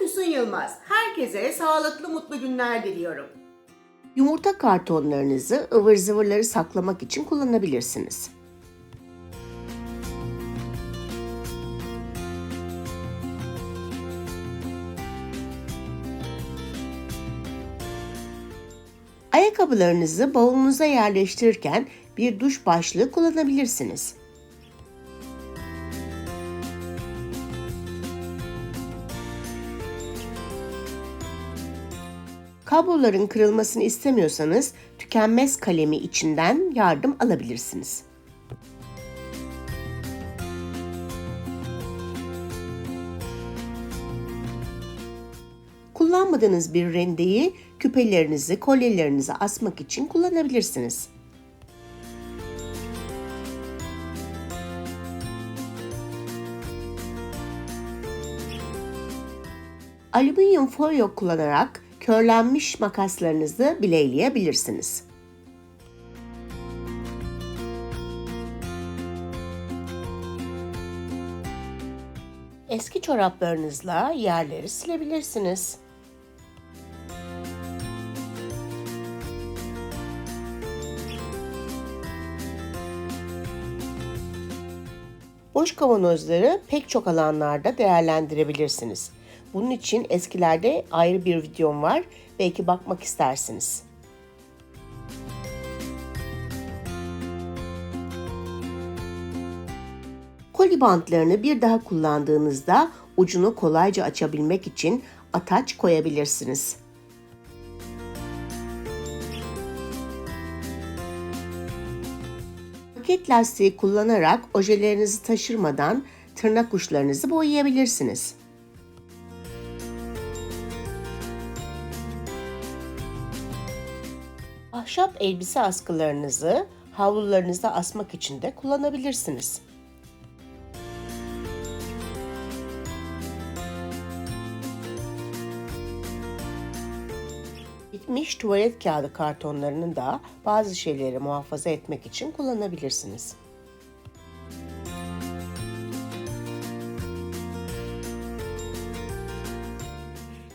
Füsun Yılmaz. Herkese sağlıklı mutlu günler diliyorum. Yumurta kartonlarınızı ıvır zıvırları saklamak için kullanabilirsiniz. Ayakkabılarınızı bavulunuza yerleştirirken bir duş başlığı kullanabilirsiniz. Kabloların kırılmasını istemiyorsanız tükenmez kalemi içinden yardım alabilirsiniz. Kullanmadığınız bir rendeyi küpelerinizi, kolyelerinizi asmak için kullanabilirsiniz. Alüminyum folyo kullanarak körlenmiş makaslarınızı bileyleyebilirsiniz. Eski çoraplarınızla yerleri silebilirsiniz. Boş kavanozları pek çok alanlarda değerlendirebilirsiniz. Bunun için eskilerde ayrı bir videom var. Belki bakmak istersiniz. Koli bantlarını bir daha kullandığınızda ucunu kolayca açabilmek için ataç koyabilirsiniz. Paket lastiği kullanarak ojelerinizi taşırmadan tırnak uçlarınızı boyayabilirsiniz. Ahşap elbise askılarınızı havlularınıza asmak için de kullanabilirsiniz. Bitmiş tuvalet kağıdı kartonlarını da bazı şeyleri muhafaza etmek için kullanabilirsiniz.